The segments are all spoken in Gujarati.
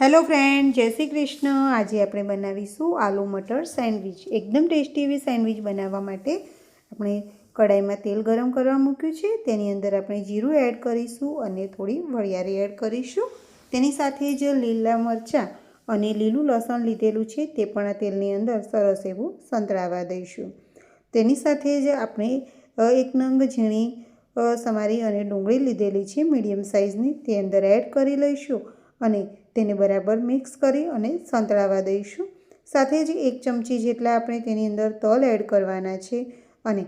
હેલો ફ્રેન્ડ, જય શ્રી કૃષ્ણ. આજે આપણે બનાવીશું આલુ મટર સેન્ડવિચ. એકદમ ટેસ્ટી એવી સેન્ડવિચ બનાવવા માટે આપણે કડાઈમાં તેલ ગરમ કરવા મૂક્યું છે. તેની અંદર આપણે જીરું એડ કરીશું અને થોડી વરિયાળી એડ કરીશું. તેની સાથે જ લીલા મરચાં અને લીલું લસણ લીધેલું છે તે પણ આ તેલની અંદર સરસ એવું સંતળાવા દઈશું. તેની સાથે જ આપણે એક નંગ ઝીણી સમારી અને ડુંગળી લીધેલી છે, મીડિયમ સાઇઝની. તે અંદર એડ કરી લઈશું. અને તેને બરાબર મિક્સ કરી અને સંતળાવા દઈશું. સાથે જ એક ચમચી જેટલા આપણે તેની અંદર તલ એડ કરવાના છે અને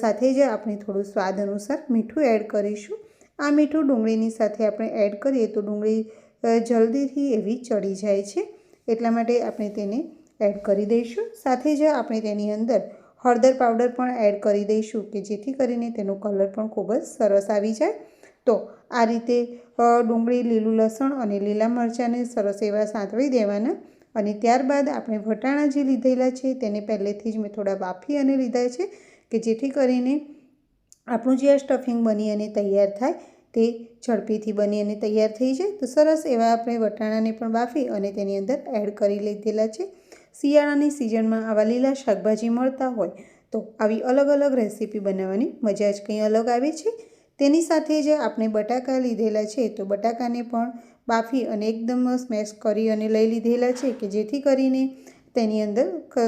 સાથે જ આપણે થોડું સ્વાદ અનુસાર મીઠું એડ કરીશું. આ મીઠું ડુંગળીની સાથે આપણે એડ કરીએ તો ડુંગળી જલ્દીથી એવી ચડી જાય છે. એટલા માટે આપણે તેને એડ કરી દઈશું. સાથે જ આપણે તેની અંદર હળદર પાવડર પણ એડ કરી દઈશું કે જેથી કરીને તેનો કલર પણ ખૂબ જ સરસ આવી જાય. તો આ રીતે ડુંગળી, લીલું લસણ અને લીલા મરચાંને સરસ એવા સાંતળી દેવાના અને ત્યારબાદ આપણે વટાણા જે લીધેલા છે તેને પહેલેથી જ મેં થોડા બાફી અને લીધા છે કે જેથી કરીને આપણું જે આ સ્ટફિંગ બની અને તૈયાર થાય તે ઝડપીથી બની અને તૈયાર થઈ જાય. તો સરસ એવા આપણે વટાણાને પણ બાફી અને તેની અંદર એડ કરી લીધેલા છે. શિયાળાની સિઝનમાં આવા લીલા શાકભાજી મળતા હોય તો આવી અલગ અલગ રેસીપી બનાવવાની મજા જ કંઈ અલગ આવે છે. તેની સાથે જ આપણે બટાકા લીધેલા છે, તો બટાકાને પણ બાફી અને એકદમ સ્મેશ કરી અને લઈ લીધેલા છે કે જેથી કરીને તેની અંદર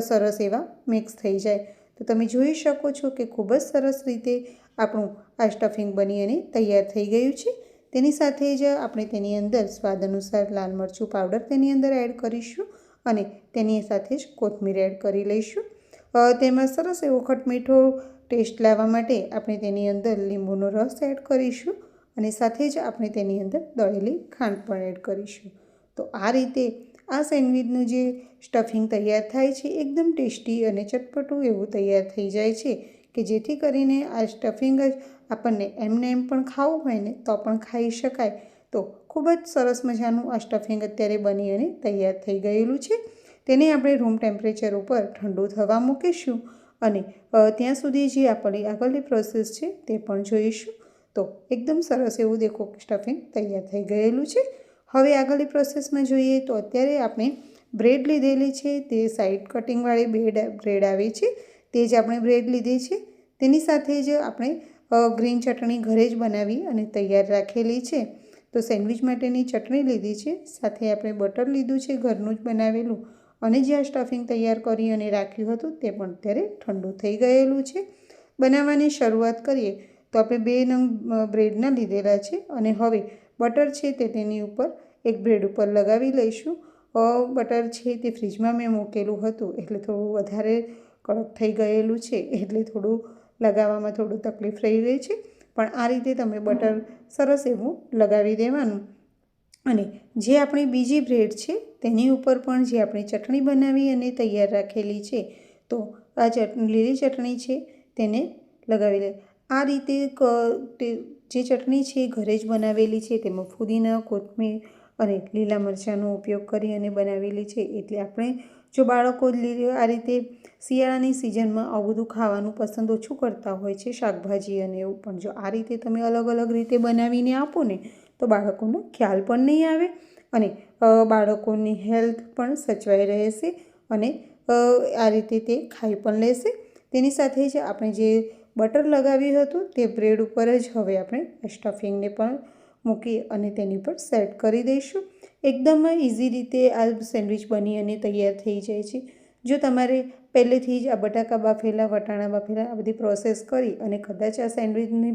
સરસ એવા મિક્સ થઈ જાય. તો તમે જોઈ શકો છો કે ખૂબ જ સરસ રીતે આપણું આ સ્ટફિંગ બની અને તૈયાર થઈ ગયું છે. તેની સાથે જ આપણે તેની અંદર સ્વાદ અનુસાર લાલ મરચું પાવડર તેની અંદર એડ કરીશું અને તેની સાથે જ કોથમીર એડ કરી લઈશું. તેમાં સરસ એવો ખટમીઠો ટેસ્ટ લાવવા માટે આપણે તેની અંદર લીંબુનો રસ એડ કરીશું અને સાથે જ આપણે તેની અંદર દળેલી ખાંડ પણ એડ કરીશું. તો આ રીતે આ સેન્ડવિચનું જે સ્ટફિંગ તૈયાર થાય છે, એકદમ ટેસ્ટી અને ચટપટું એવું તૈયાર થઈ જાય છે કે જેથી કરીને આ સ્ટફિંગ જ આપણને એમને એમ પણ ખાવું હોય ને તો પણ ખાઈ શકાય. તો ખૂબ જ સરસ મજાનું આ સ્ટફિંગ અત્યારે બની અને તૈયાર થઈ ગયેલું છે. તેને આપણે રૂમ ટેમ્પરેચર ઉપર ઠંડુ થવા મૂકીશું. અને ત્યાં સુધી જે આપણી આગળની પ્રોસેસ છે તે પણ જોઈશું. તો એકદમ સરસ એવું દેખો સ્ટફિંગ તૈયાર થઈ ગયેલું છે. હવે આગળની પ્રોસેસમાં જોઈએ તો અત્યારે આપણે બ્રેડ લીધેલી છે, તે સાઈડ કટિંગવાળી બ્રેડ બ્રેડ આવે છે, તે જ આપણે બ્રેડ લીધી છે. તેની સાથે જ આપણે ગ્રીન ચટણી ઘરે જ બનાવી અને તૈયાર રાખેલી છે. તો સેન્ડવિચ માટેની ચટણી લીધી છે, સાથે આપણે બટર લીધું છે, ઘરનું જ બનાવેલું. અને જે આ સ્ટફિંગ તૈયાર કરી અને રાખ્યું હતું તે પણ અત્યારે ઠંડુ થઈ ગયેલું છે. બનાવવાની શરૂઆત કરીએ તો આપણે બે નંગ બ્રેડના લીધેલા છે અને હવે બટર છે તે તેની ઉપર એક બ્રેડ ઉપર લગાવી લઈશું. બટર છે તે ફ્રીજમાં મેં મૂકેલું હતું એટલે થોડું વધારે કડક થઈ ગયેલું છે એટલે થોડું લગાવવામાં થોડું તકલીફ રહી ગઈ છે. પણ આ રીતે તમે બટર સરસ એવું લગાવી દેવાનું. અને જે આપણી બીજી બ્રેડ છે, તેની ઉપર પણ જે આપણે ચટણી બનાવી અને તૈયાર રાખેલી છે, તો આ ચટણી લીલી ચટણી છે, તેને લગાવી લે આ રીતે ક જે ચટણી છે ઘરે જ બનાવેલી છે, તેમાં ફુદીના, કોથમીર અને લીલા મરચાંનો ઉપયોગ કરી અને બનાવેલી છે, એટલે આપણે જો બાળકો આ રીતે શિયાળાની સિઝનમાં આવું બધું ખાવાનું પસંદ ઓછું કરતા હોય છે, શાકભાજી અને એવું, પણ જો આ રીતે તમે અલગ અલગ રીતે બનાવીને આપો ને તો બાળકોનો ખ્યાલ પણ નહીં આવે અને બાળકોની હેલ્થ પણ સચવાઈ રહેશે અને આ રીતે તે ખાઈ પણ લેશે. તેની સાથે જ આપણે જે બટર લગાવ્યું હતું તે બ્રેડ ઉપર જ હવે આપણે સ્ટફિંગને પણ મૂકી અને તેની પર સેટ કરી દઈશું. એકદમ ઇઝી રીતે આ સેન્ડવિચ બની અને તૈયાર થઈ જાય છે. જો તમારે પહેલેથી જ આ બટાકા બાફેલા, વટાણા બાફેલા આ બધી પ્રોસેસ કરી અને કદાચ આ સેન્ડવિચની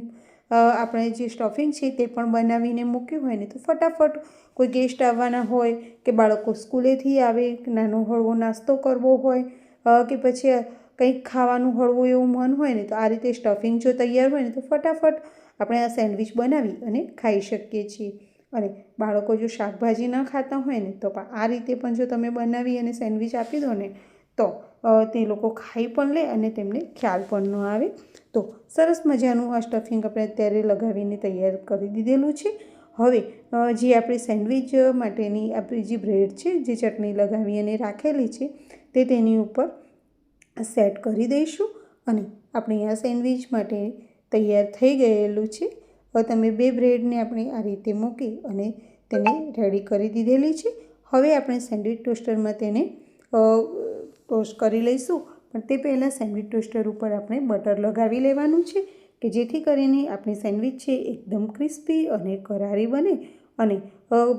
આપણે જે સ્ટફિંગ છે તે પણ બનાવીને મૂક્યું હોય ને તો ફટાફટ કોઈ ગેસ્ટ આવવાના હોય કે બાળકો સ્કૂલેથી આવે નાનો હળવો નાસ્તો કરવો હોય કે પછી કંઈક ખાવાનું હળવું એવું મન હોય ને તો આ રીતે સ્ટફિંગ જો તૈયાર હોય ને તો ફટાફટ આપણે આ સેન્ડવિચ બનાવી અને ખાઈ શકીએ છીએ. અને બાળકો જો શાકભાજી ન ખાતા હોય ને તો આ રીતે પણ જો તમે બનાવી અને સેન્ડવિચ આપી દો ને તો તે લોકો ખાઈ પણ લે અને તેમને ખ્યાલ પણ ન આવે. તો સરસ મજાનું આ સ્ટફિંગ આપણે અત્યારે લગાવીને તૈયાર કરી દીધેલું છે. હવે જે આપણી સેન્ડવિચ માટેની આપણી જે બ્રેડ છે, જે ચટણી લગાવી અને રાખેલી છે, તે તેની ઉપર સેટ કરી દઈશું અને આપણે આ સેન્ડવિચ માટે તૈયાર થઈ ગયેલું છે. હવે તમે બે બ્રેડને આપણે આ રીતે મૂકી અને તેને રેડી કરી દીધેલી છે. હવે આપણે સેન્ડવિચ ટોસ્ટરમાં તેને ટોસ્ટ કરી લઈશું. પણ તે પહેલાં સેન્ડવિચ ટોસ્ટર ઉપર આપણે બટર લગાવી લેવાનું છે, કે જેથી કરીને આપણી સેન્ડવિચ છે એકદમ ક્રિસ્પી અને કરારી બને અને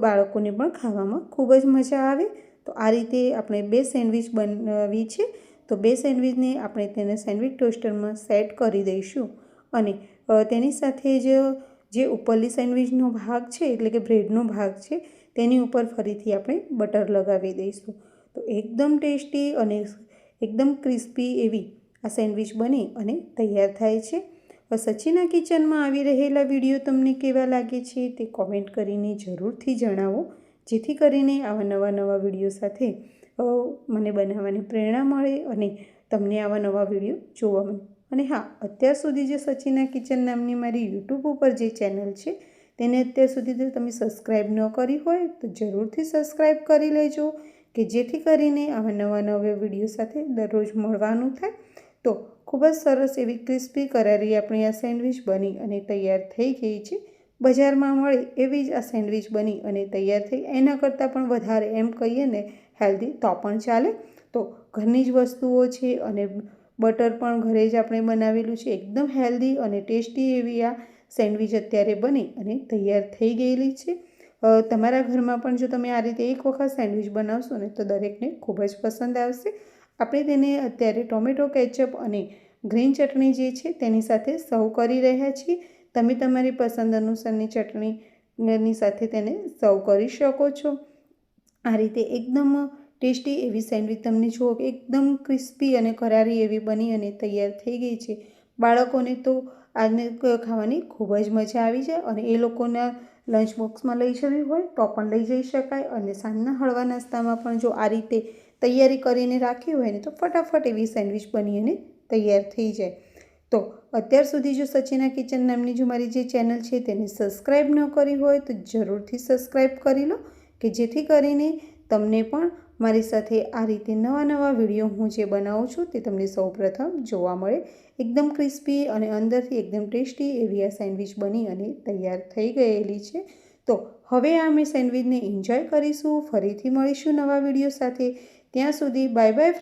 બાળકોને પણ ખાવામાં ખૂબ જ મજા આવે. તો આ રીતે આપણે બે સેન્ડવિચ બનાવી છે. તો બે સેન્ડવિચને આપણે તેને સેન્ડવિચ ટોસ્ટરમાં સેટ કરી દઈશું અને તેની સાથે જ, જે ઉપરલી સેન્ડવિચનો ભાગ છે, એટલે કે બ્રેડનો ભાગ છે, તેની ઉપર ફરીથી આપણે બટર લગાવી દઈશું. તો એકદમ ટેસ્ટી અને એકદમ ક્રિસ્પી એવી આ સેન્ડવિચ બની અને તૈયાર થાય છે. સચીના કિચનમાં આવી રહેલા વીડિયો તમને કેવા લાગે છે તે કોમેન્ટ કરીને જરૂરથી જણાવો. જેથી કરીને આવા નવા નવા વીડિયો સાથે મને બનાવવાની પ્રેરણા મળે અને તમને આવા નવા વીડિયો જોવા મળે. અને હા, અત્યાર સુધી જે સચિના કિચન નામની મારી યુટ્યુબ ઉપર જે ચેનલ છે, તેને અત્યાર સુધી તમે સબસ્ક્રાઈબ ન કરી હોય તો જરૂરથી સબસ્ક્રાઈબ કરી લેજો. કે જેથી કરીને આવા નવા નવા વીડિયો સાથે દરરોજ મળવાનું થાય. તો ખૂબ જ સરસ એવી ક્રિસ્પી કરારી આપણી આ સેન્ડવિચ બની અને તૈયાર થઈ ગઈ છે. બજારમાં મળે એવી જ આ સેન્ડવિચ બની અને તૈયાર થઈ. એના કરતાં પણ વધારે એમ કહીએ ને હેલ્ધી, તો પણ ચાલે. તો ઘરની જ વસ્તુઓ છે અને બટર પણ ઘરે જ આપણે બનાવેલું છે. એકદમ હેલ્ધી અને ટેસ્ટી એવી આ સેન્ડવિચ અત્યારે બની અને તૈયાર થઈ ગયેલી છે. તમારા ઘરમાં પણ જો તમે આ રીતે એક વખત સેન્ડવિચ બનાવશો ને, તો દરેકને ખૂબ જ પસંદ આવશે. આપણે તેને અત્યારે ટોમેટો કેચઅપ અને ગ્રીન ચટણી જે છે, તેની સાથે સર્વ કરી રહ્યા છીએ. તમે તમારી પસંદ અનુસારની ચટણીની સાથે તેને સર્વ કરી શકો છો. આ રીતે એકદમ ટેસ્ટી એવી સેન્ડવિચ તમને જુઓ એકદમ ક્રિસ્પી અને કરારી એવી બની અને તૈયાર થઈ ગઈ છે. બાળકોને તો આને ખાવાની ખૂબ જ મજા આવી જાય અને એ લોકોના લંચ બોક્સમાં લઈ જવી હોય તો પણ લઈ જઈ શકાય અને સાંજના હળવા નાસ્તામાં પણ જો આ રીતે તૈયારી કરીને રાખી હોય ને તો ફટાફટ એવી સેન્ડવિચ બની અને તૈયાર થઈ જાય. તો અત્યાર સુધી જો સચિના કિચન નામની જો મારી જે ચેનલ છે તેને સબસ્ક્રાઈબ ન કરી હોય તો જરૂરથી સબસ્ક્રાઈબ કરી લો કે જેથી કરીને તમને પણ મારી સાથે આ રીતે નવા નવા વીડિયો હું જે બનાવું છું તે તમને સૌપ્રથમ જોવા મળે. એકદમ ક્રિસ્પી અને અંદરથી એકદમ ટેસ્ટી એવી આ સેન્ડવિચ બની અને તૈયાર થઈ ગયેલી છે. તો હવે આ અમે સેન્ડવિચને એન્જોય કરીશું. ફરીથી મળીશું નવા વીડિયો સાથે. ત્યાં સુધી બાય બાય.